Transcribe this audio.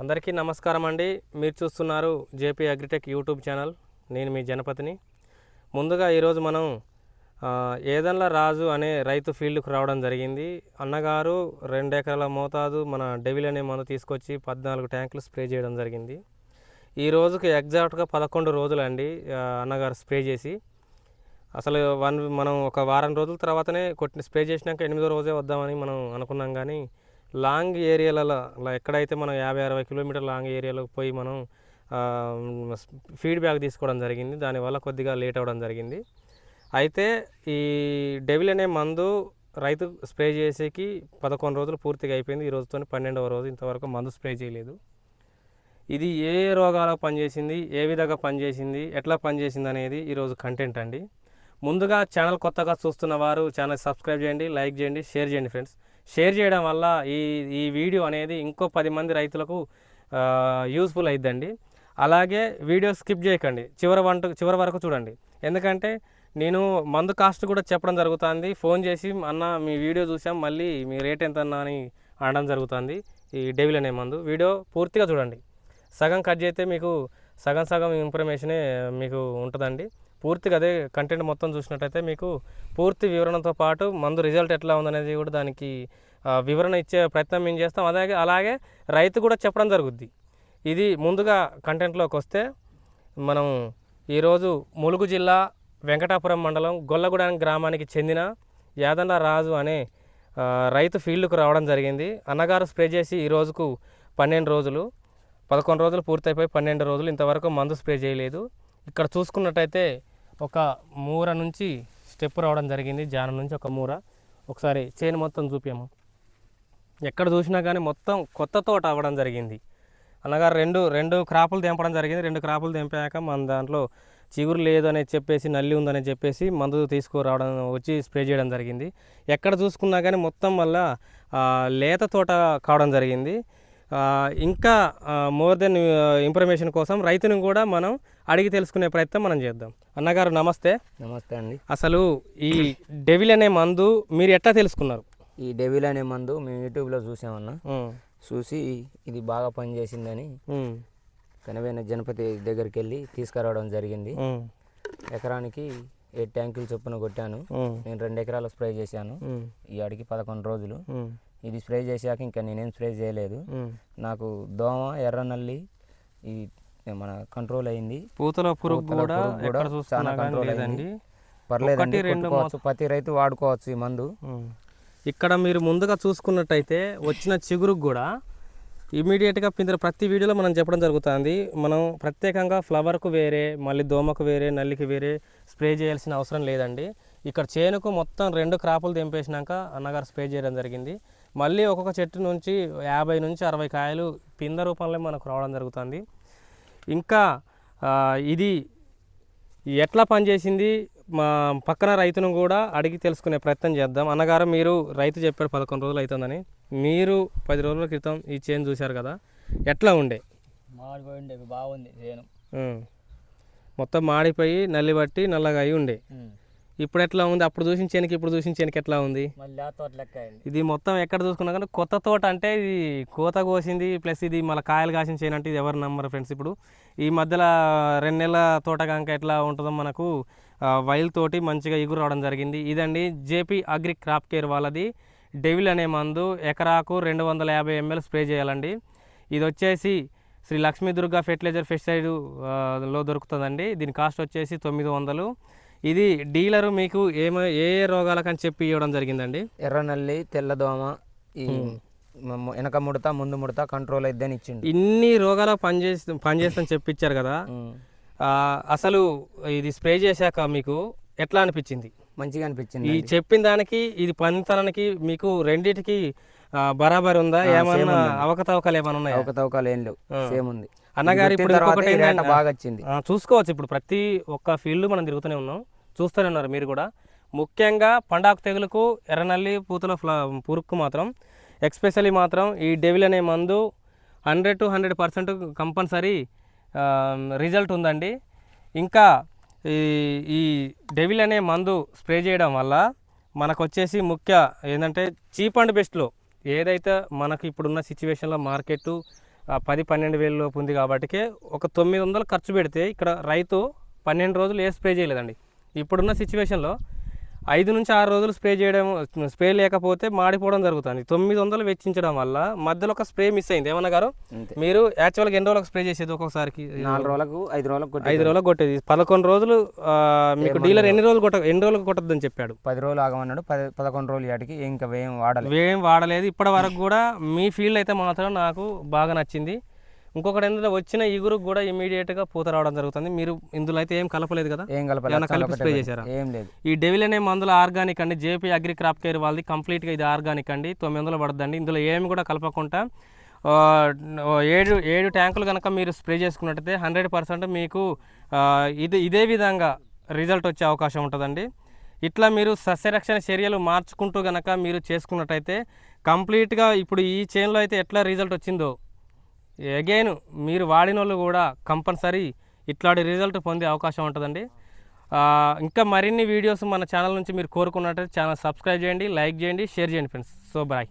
అందరికీ నమస్కారం అండి. మీరు చూస్తున్నారు జేపీ అగ్రిటెక్ యూట్యూబ్ ఛానల్. నేను మీ జనపతిని. ముందుగా ఈరోజు మనం ఏదన్ల రాజు అనే రైతు ఫీల్డ్కు రావడం జరిగింది. అన్నగారు రెండు ఎకరాల మోతాదు మన డెవిల్ అనే మందు తీసుకొచ్చి పద్నాలుగు ట్యాంకులు స్ప్రే చేయడం జరిగింది. ఈ రోజుకి ఎగ్జాక్ట్గా పదకొండు రోజులు అండి అన్నగారు స్ప్రే చేసి. అసలు వన్ మనం ఒక వారం రోజుల తర్వాతనే కొట్టిన స్ప్రే చేసినాక ఎనిమిదో రోజే వద్దామని మనం అనుకున్నాం కానీ లాంగ్ ఏరియాలలో ఎక్కడైతే మనం యాభై అరవై కిలోమీటర్ లాంగ్ ఏరియాలోకి పోయి మనం ఫీడ్బ్యాక్ తీసుకోవడం జరిగింది. దానివల్ల కొద్దిగా లేట్ అవ్వడం జరిగింది. అయితే ఈ డెవిల్ అనే మందు రైతు స్ప్రే చేసేకి పదకొండు రోజులు పూర్తిగా అయిపోయింది. ఈ రోజుతో పన్నెండవ రోజు. ఇంతవరకు మందు స్ప్రే చేయలేదు. ఇది ఏ ఏ రోగాలకు పనిచేసింది ఏ విధంగా పనిచేసింది ఎట్లా పనిచేసింది అనేది ఈరోజు కంటెంట్ అండి. ముందుగా ఛానల్ కొత్తగా చూస్తున్న వారు ఛానల్ సబ్స్క్రైబ్ చేయండి లైక్ చేయండి షేర్ చేయండి ఫ్రెండ్స్. షేర్ చేయడం వల్ల ఈ ఈ వీడియో అనేది ఇంకో పది మంది రైతులకు యూస్ఫుల్ అయిద్దండి. అలాగే వీడియో స్కిప్ చేయకండి. చివరి వంట చివరి వరకు చూడండి. ఎందుకంటే నేను మందు కాస్ట్ కూడా చెప్పడం జరుగుతుంది. ఫోన్ చేసి అన్న మీ వీడియో చూసాం మళ్ళీ మీ రేట్ ఎంత అన్న అని అనడం జరుగుతుంది. ఈ డెవిల్ అనే మందు. వీడియో పూర్తిగా చూడండి. సగం కట్ చేస్తే మీకు సగం సగం ఇన్ఫర్మేషనే మీకు ఉంటుందండి. పూర్తిగా అదే కంటెంట్ మొత్తం చూసినట్టయితే మీకు పూర్తి వివరణతో పాటు మందు రిజల్ట్ ఎట్లా ఉందనేది కూడా దానికి వివరణ ఇచ్చే ప్రయత్నం మేము చేస్తాం. అలాగే అలాగే రైతు కూడా చెప్పడం జరుగుద్ది. ఇది ముందుగా కంటెంట్లోకి వస్తే మనం ఈరోజు ములుగు జిల్లా వెంకటాపురం మండలం గొల్లగూడెం గ్రామానికి చెందిన యాదన్న రాజు అనే రైతు ఫీల్డ్కు రావడం జరిగింది. అన్నగారు స్ప్రే చేసి ఈ రోజుకు పన్నెండు రోజులు పదకొండు రోజులు పూర్తయిపోయి పన్నెండు రోజులు ఇంతవరకు మందు స్ప్రే చేయలేదు. ఇక్కడ చూసుకున్నట్టయితే ఒక మూర నుంచి స్టెప్ రావడం జరిగింది. జాన నుంచి ఒక మూర. ఒకసారి చేను మొత్తం చూపాము ఎక్కడ చూసినా కానీ మొత్తం కొత్త తోట అవ్వడం జరిగింది. అనగా రెండు రెండు క్రాపులు తెంపడం జరిగింది. రెండు క్రాపులు తెంపాక మన దాంట్లో చిగురు లేదు అనేది చెప్పేసి నల్లి ఉందని చెప్పేసి మందు తీసుకురావడం వచ్చి స్ప్రే చేయడం జరిగింది. ఎక్కడ చూసుకున్నా కానీ మొత్తం వల్ల లేత తోట కావడం జరిగింది. ఇంకా మోర్ దెన్ ఇన్ఫర్మేషన్ కోసం రైతుని కూడా మనం అడిగి తెలుసుకునే ప్రయత్నం మనం చేద్దాం. అన్నగారు నమస్తే. నమస్తే అండి. అసలు ఈ డెవిల్ అనే మందు మీరు ఎట్లా తెలుసుకున్నారు? ఈ డెవిల్ అనే మందు మేము యూట్యూబ్లో చూసామన్నా. చూసి ఇది బాగా పనిచేసిందని కనివైన జనపతి దగ్గరికి వెళ్ళి తీసుకురావడం జరిగింది. ఎకరానికి ఏడు ట్యాంకులు చొప్పున కొట్టాను. నేను రెండు ఎకరాలు స్ప్రే చేశాను. ఈ ఆడికి పదకొండు రోజులు. ఇది స్ప్రే చేశాక ఇంకా నేనేం స్ప్రే చేయలేదు. నాకు దోమ ఎర్ర నల్లి ఈ మన కంట్రోల్ అయింది. పూతల పురుగు కూడా చాలా కంట్రోల్ లేదండి. పర్లేదండి ప్రతి రైతు వాడుకోవచ్చు ఈ మందు. ఇక్కడ మీరు ముందుగా చూసుకున్నట్టయితే వచ్చిన చిగురుకు కూడా ఇమీడియట్గా పిందర ప్రతి వీడియోలో మనం చెప్పడం జరుగుతుంది. మనం ప్రత్యేకంగా ఫ్లవర్కు వేరే మళ్ళీ దోమకు వేరే నల్లికి వేరే స్ప్రే చేయాల్సిన అవసరం లేదండి. ఇక్కడ చేనుకు మొత్తం రెండు క్రాపులు తెంపేసినాక అన్నగారు స్ప్రే చేయడం జరిగింది. మళ్ళీ ఒక్కొక్క చెట్టు నుంచి యాభై నుంచి అరవై కాయలు పింద రూపంలో మనకు రావడం జరుగుతుంది. ఇంకా ఇది ఎట్లా పనిచేసింది? మా పక్కన రైతును కూడా అడిగి తెలుసుకునే ప్రయత్నం చేద్దాం. అన్నగారు మీరు రైతు చెప్పాడు పదకొండు రోజులు అవుతుందని మీరు పది రోజుల క్రితం ఈ చేను చూశారు కదా ఎట్లా ఉండే? మాడిపోయింది బాగుంది చేను. మొత్తం మాడిపోయి నల్లి బట్టి నల్లగా అయి ఉండే. ఇప్పుడు ఎట్లా ఉంది? అప్పుడు చూసిన చేనుకి ఇప్పుడు చూసిన చేనుకి ఎట్లా ఉంది? ఇది మొత్తం ఎక్కడ చూసుకున్నా కానీ కొత్త తోట అంటే ఇది కోత కోసింది ప్లస్ ఇది మళ్ళీ కాయలు కాసిన చేయను అంటే ఇది ఎవరు నమ్మరు ఫ్రెండ్స్ ఇప్పుడు. ఈ మధ్యలో రెండు నెలల తోట కనుక ఎట్లా ఉంటుందో మనకు వైల్ తోటి మంచిగా ఎగురు రావడం జరిగింది. ఇదండి జేపీ అగ్రి క్రాప్ కేర్ వాళ్ళది. డెవిల్ అనే మందు ఎకరాకు రెండు వందల యాభై ఎంఎల్ స్ప్రే చేయాలండి. ఇది వచ్చేసి శ్రీ లక్ష్మీ దుర్గా ఫెర్టిలైజర్ ఫెస్టిసైడ్లో దొరుకుతుందండి. దీని కాస్ట్ వచ్చేసి తొమ్మిది వందలు. ఇది డీలరు మీకు ఏమ ఏ ఏ రోగాలకని చెప్పి ఇవ్వడం జరిగిందండి? ఎర్ర నల్లి తెల్లదోమ ఈ వెనక ముడత ముందు ముడత కంట్రోల్ అయిద్దని ఇచ్చిండు. ఇన్ని రోగాలకు పనిచేసి పనిచేస్తాని చెప్పించారు కదా. ఆ, అసలు ఇది స్ప్రే చేశాక మీకు ఎట్లా అనిపించింది? మంచిగా అనిపించింది ఈ చెప్పిన దానికి ఇది పనితనానికి మీకు రెండిటికి ఆ, బరాబర్ ఉందా? ఏమన్నా అవకతవకలు ఏమైనా ఉన్నాయా? అవకతవకాలు ఏం లేవు. సేమ్ ఉంది. అన్నగారు ఇప్పుడు ఇంకొకటి ఏంటంటే- బాగా వచ్చింది. ఆ, చూసుకోవచ్చు ఇప్పుడు ప్రతి ఒక్క ఫీల్డ్ మనం తిరుగుతూనే ఉన్నాం. చూస్తూనే ఉన్నారు మీరు కూడా. ముఖ్యంగా పండాకు తెగులుకు ఎర్రనల్లి పూతల ఫ్ల పురుగుకు మాత్రం ఎక్స్పెషల్లీ మాత్రం ఈ డెవిల్ అనే మందు hundred to hundred percent compulsory result ఉందండి. ఇంకా ఈ ఈ డెవిల్ అనే మందు స్ప్రే చేయడం వల్ల మనకు వచ్చేసి ముఖ్య ఏంటంటే చీప్ అండ్ బెస్ట్లో ఏదైతే మనకు ఇప్పుడున్న సిచ్యువేషన్లో మార్కెట్ పది పన్నెండు వేల లోపు ఉంది కాబట్టి ఒక తొమ్మిది వందలు ఖర్చు పెడితే ఇక్కడ రైతు పన్నెండు రోజులు ఏ స్ప్రే చేయలేదండి. ఇప్పుడున్న సిచ్యువేషన్లో ఐదు నుంచి ఆరు రోజులు స్ప్రే చేయడం స్ప్రే లేకపోతే మాడిపోవడం జరుగుతుంది. తొమ్మిది వందలు వెచ్చించడం వల్ల మధ్యలో ఒక స్ప్రే మిస్ అయింది. ఏమన్నా గారు? మీరు యాక్చువల్గా ఎన్ని రోజులకు స్ప్రే చేసేది ఒక్కొక్కసారికి? నాలుగు రోజులకు ఐదు రోజులకు ఐదు రోజులకు కొట్టేది. పదకొండు రోజులు మీకు డీలర్ ఎన్ని రోజులు కొట్ట ఎన్ని రోజులకు కొట్టద్దని చెప్పాడు? పది రోజులు ఆగమన్నాడు. పది పదకొండు రోజులు వాటికి ఇంకా వేయం వాడలేదు. ఏం వాడలేదు. ఇప్పటి వరకు కూడా మీ ఫీల్డ్ అయితే మాత్రం నాకు బాగా నచ్చింది. ఇంకొకటి ఏంటంటే వచ్చిన ఇగురుకు కూడా ఇమీడియట్గా పూత రావడం జరుగుతుంది. మీరు ఇందులో అయితే ఏం కలపలేదు కదా? ఏం కలపాలి ఏమైనా అచ్చం కలిపి స్ప్రే. చేశారా? ఏం లేదు. ఈ డెవిల్ అనే మందుల ఆర్గానిక్ అండి. జేపీ అగ్రి క్రాప్ కేర్ వాళ్ళది కంప్లీట్గా ఇది ఆర్గానిక్ అండి. తొమ్మిది వందలు పడుతుందండి ఇందులో ఏమి కూడా కలపకుండా ఏడు ఏడు ట్యాంకులు కనుక మీరు స్ప్రే చేసుకున్నట్టయితే హండ్రెడ్ పర్సెంట్ మీకు ఇది ఇదే విధంగా రిజల్ట్ వచ్చే అవకాశం ఉంటుందండి. ఇట్లా మీరు సస్యరక్షణ చర్యలు మార్చుకుంటూ గనక మీరు చేసుకున్నట్టయితే కంప్లీట్గా ఇప్పుడు ఈ చేన్లో అయితే ఎట్లా రిజల్ట్ వచ్చిందో అగైన్ మీరు వాడిన వాళ్ళు కూడా కంపల్సరీ ఇట్లాంటి రిజల్ట్ పొందే అవకాశం ఉంటుందండి. ఇంకా మరిన్ని వీడియోస్ మన ఛానల్ నుంచి మీరు కోరుకున్నట్టయితే ఛానల్ సబ్స్క్రైబ్ చేయండి లైక్ చేయండి షేర్ చేయండి ఫ్రెండ్స్. So bye.